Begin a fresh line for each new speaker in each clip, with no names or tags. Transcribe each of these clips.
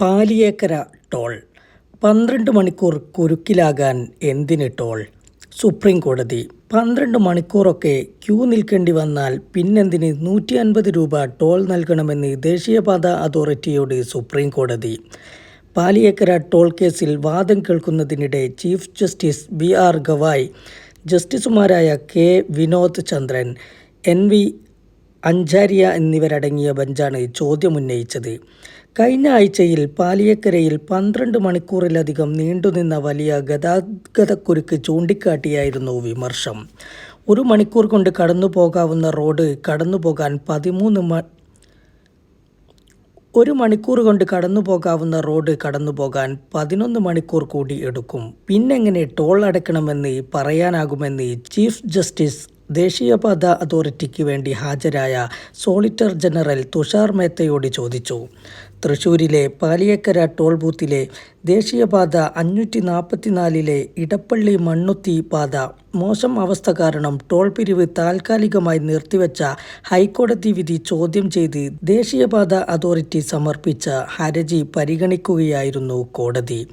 Paliyekkara toll. പന്ത്രണ്ട് മണിക്കൂർ കുരുക്കിലാകാൻ എന്തിന് ടോൾ? സുപ്രീം കോടതി പന്ത്രണ്ട് മണിക്കൂറൊക്കെ ക്യൂ നിൽക്കേണ്ടി വന്നാൽ പിന്നെന്തിന് നൂറ്റി അൻപത് രൂപ ടോൾ നൽകണമെന്ന് ദേശീയപാത അതോറിറ്റിയോട് സുപ്രീം കോടതി പാലിയേക്കര ടോൾ കേസിൽ വാദം കേൾക്കുന്നതിനിടെ chief justice B R Gavai ജസ്റ്റിസുമാരായ K Vinod Chandran N V Anjaria എന്നിവരടങ്ങിയ ബെഞ്ചാണ് ചോദ്യമുന്നയിച്ചത് കഴിഞ്ഞ ആഴ്ചയിൽ പാലിയക്കരയിൽ പന്ത്രണ്ട് മണിക്കൂറിലധികം നീണ്ടുനിന്ന വലിയ ഗതാഗതക്കുരുക്ക് ചൂണ്ടിക്കാട്ടിയായിരുന്നു വിമർശം. ഒരു മണിക്കൂർ കൊണ്ട് കടന്നു പോകാവുന്ന റോഡ് കടന്നു പോകാൻ പതിമൂന്ന് മ ഒരു മണിക്കൂർ കൊണ്ട് കടന്നു പോകാവുന്ന റോഡ് കടന്നു പോകാൻ പതിനൊന്ന് മണിക്കൂർ കൂടി എടുക്കും. പിന്നെങ്ങനെ ടോൾ അടയ്ക്കണമെന്ന് പറയാനാകുമെന്ന് ചീഫ് ജസ്റ്റിസ് ദേശീയപാത അതോറിറ്റിക്ക് വേണ്ടി ഹാജരായ സോളിറ്റർ ജനറൽ തുഷാർ മേത്തയോട് ചോദിച്ചു. തൃശൂരിലെ പാലിയക്കര ടോൾ ബൂത്തിലെ ദേശീയപാത അഞ്ഞൂറ്റി നാൽപ്പത്തിനാലിലെ ഇടപ്പള്ളി മണ്ണുത്തി പാത മോശം അവസ്ഥ കാരണം ടോൾ പിരിവ് താൽക്കാലികമായി നിർത്തിവെച്ച ഹൈക്കോടതി വിധി ചോദ്യം ചെയ്ത് ദേശീയപാത അതോറിറ്റി സമർപ്പിച്ച ഹരജി പരിഗണിക്കുകയായിരുന്നു കോടതി.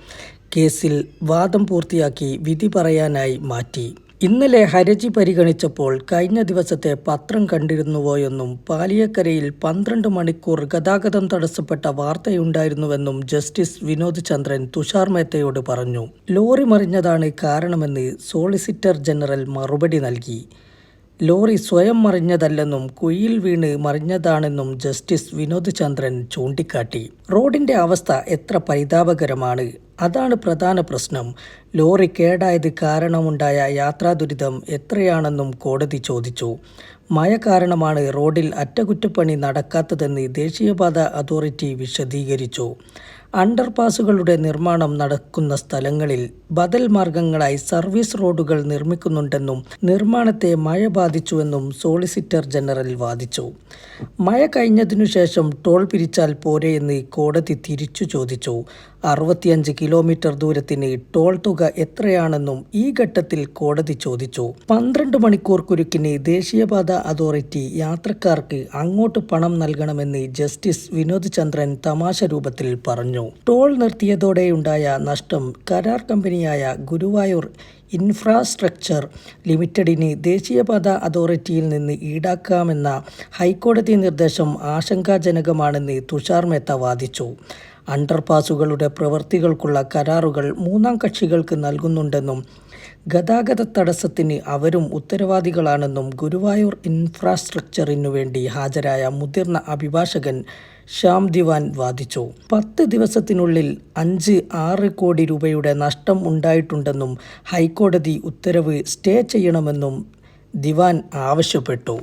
കേസിൽ വാദം പൂർത്തിയാക്കി വിധി പറയാനായി മാറ്റി. ഇന്നലെ ഹരജി പരിഗണിച്ചപ്പോൾ കഴിഞ്ഞ ദിവസത്തെ പത്രം കണ്ടിരുന്നുവോയെന്നും പാലിയക്കരയിൽ പന്ത്രണ്ട് മണിക്കൂർ ഗതാഗതം തടസ്സപ്പെട്ട വാർത്തയുണ്ടായിരുന്നുവെന്നും ജസ്റ്റിസ് വിനോദ് ചന്ദ്രൻ തുഷാർ മേത്തയോട് പറഞ്ഞു. ലോറി മറിഞ്ഞതാണ് കാരണമെന്ന് സോളിസിറ്റർ ജനറൽ മറുപടി നൽകി. ലോറി സ്വയം മറിഞ്ഞതല്ലെന്നും കുഴിയിൽ വീണ് മറിഞ്ഞതാണെന്നും ജസ്റ്റിസ് വിനോദ് ചന്ദ്രൻ ചൂണ്ടിക്കാട്ടി. റോഡിന്റെ അവസ്ഥ എത്ര പരിതാപകരമാണ്? അതാണ് പ്രധാന പ്രശ്നം. ലോറി കേടായത് കാരണമുണ്ടായ യാത്രാ ദുരിതം എത്രയാണെന്നും കോടതി ചോദിച്ചു. മഴ കാരണമാണ് റോഡിൽ അറ്റകുറ്റപ്പണി നടക്കാത്തതെന്ന് ദേശീയപാത അതോറിറ്റി വിശദീകരിച്ചു. അണ്ടർപാസുകളുടെ നിർമ്മാണം നടക്കുന്ന സ്ഥലങ്ങളിൽ ബദൽ മാർഗങ്ങളായി സർവീസ് റോഡുകൾ നിർമ്മിക്കുന്നുണ്ടെന്നും നിർമ്മാണത്തെ മഴ ബാധിച്ചുവെന്നും സോളിസിറ്റർ ജനറൽ വാദിച്ചു. മഴ കഴിഞ്ഞതിനു ശേഷം ടോൾ പിരിച്ചാൽ പോരെയെന്ന് കോടതി തിരിച്ചു ചോദിച്ചു. അറുപത്തിയഞ്ച് കിലോമീറ്റർ ദൂരത്തിന് ടോൾ തുക എത്രയാണെന്നും ഈ ഘട്ടത്തിൽ കോടതി ചോദിച്ചു. പന്ത്രണ്ട് മണിക്കൂർ കുരുക്കിന് ദേശീയപാത അതോറിറ്റി യാത്രക്കാർക്ക് അങ്ങോട്ട് പണം നൽകണമെന്ന് ജസ്റ്റിസ് വിനോദ് ചന്ദ്രൻ തമാശ രൂപത്തിൽ പറഞ്ഞു. ടോൾ നിർത്തിയതോടെയുണ്ടായ നഷ്ടം കരാർ കമ്പനിയായ ഗുരുവായൂർ ഇൻഫ്രാസ്ട്രക്ചർ ലിമിറ്റഡിന് ദേശീയപാത അതോറിറ്റിയിൽ നിന്ന് ഈടാക്കാമെന്ന ഹൈക്കോടതി നിർദ്ദേശം ആശങ്കാജനകമാണെന്ന് തുഷാർ മേത്ത വാദിച്ചു. അണ്ടർപാസുകളുടെ പ്രവൃത്തികൾക്കുള്ള കരാറുകൾ മൂന്നാം കക്ഷികൾക്ക് നൽകുന്നുണ്ടെന്നും ഗതാഗത തടസ്സത്തിന് അവരും ഉത്തരവാദികളാണെന്നും ഗുരുവായൂർ ഇൻഫ്രാസ്ട്രക്ചറിനു വേണ്ടി ഹാജരായ മുതിർന്ന അഭിഭാഷകൻ ശ്യാം ദിവാൻ വാദിച്ചു. പത്ത് ദിവസത്തിനുള്ളിൽ അഞ്ച് ആറ് കോടി രൂപയുടെ നഷ്ടം ഉണ്ടായിട്ടുണ്ടെന്നും ഹൈക്കോടതി ഉത്തരവ് സ്റ്റേ ചെയ്യണമെന്നും ദിവാൻ ആവശ്യപ്പെട്ടു.